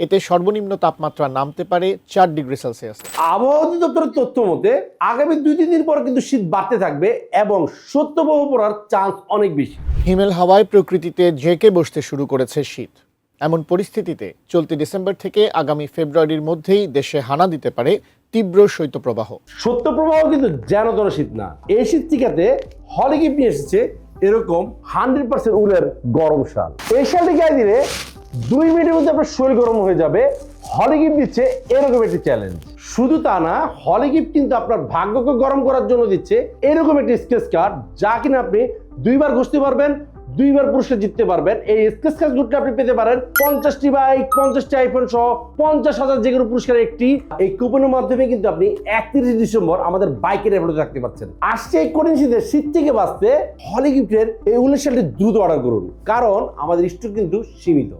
এতে সর্বনিম্ন তাপমাত্রা নামতে পারে চার ডিগ্রি সেলসিয়াস। আবহাওয়া অধিদপ্তরের তথ্য মতে আগামী দুই তিন দিন পর কিন্তু শীত বাড়তে থাকবে এবং সত্যবহ পড়ার চান্স অনেক বেশি। হিমেল হাওয়ায় প্রকৃতিতে জেঁকে বসতে শুরু করেছে শীত। এমন পরিস্থিতিতে চলতি ডিসেম্বর থেকে আগামী ফেব্রুয়ারির মধ্যেই দেশে হানা দিতে পারে তীব্র শৈত্যপ্রবাহ। সত্য প্রবাহ কিন্তু যেন তেন শীত না। এই শীত টিকাতে হলে গিফট নিয়ে এসেছে এরকম হান্ড্রেড পার্সেন্ট উলের গরম শাল। এই শালটি গায়ে দিলে দুই মিনিটের মধ্যে আপনার শরীর গরম হয়ে যাবে। হলে গিফট দিচ্ছে এরকম একটি চ্যালেঞ্জ শুধু তা না, হলে গিফট কিন্তু আপনার ভাগ্যকে গরম করার জন্য দিচ্ছে এরকম একটি স্কেচ কার্ড যা কিনা আপনি দুইবার ঘুষতে পারবেন, দুইবার পুরস্কার জিততে পারবেন। এই স্কেচ কার্ড গুডটা আপনি পেতে পারেন পঞ্চাশটি বাইক পঞ্চাশটি আইফোন সহ পঞ্চাশ হাজার যে কোনো পুরস্কার একটি। এই কুপনের মাধ্যমে কিন্তু আপনি একত্রিশে ডিসেম্বর আমাদের বাইকের রেভেলতে রাখতে পারছেন। আসছে এই কঠিন শীতে শীত থেকে বাঁচতে হলি গিফটের এই উল্লেখ দ্রুত অর্ডার করুন। কারণ আমাদের স্টোর কিন্তু সীমিত।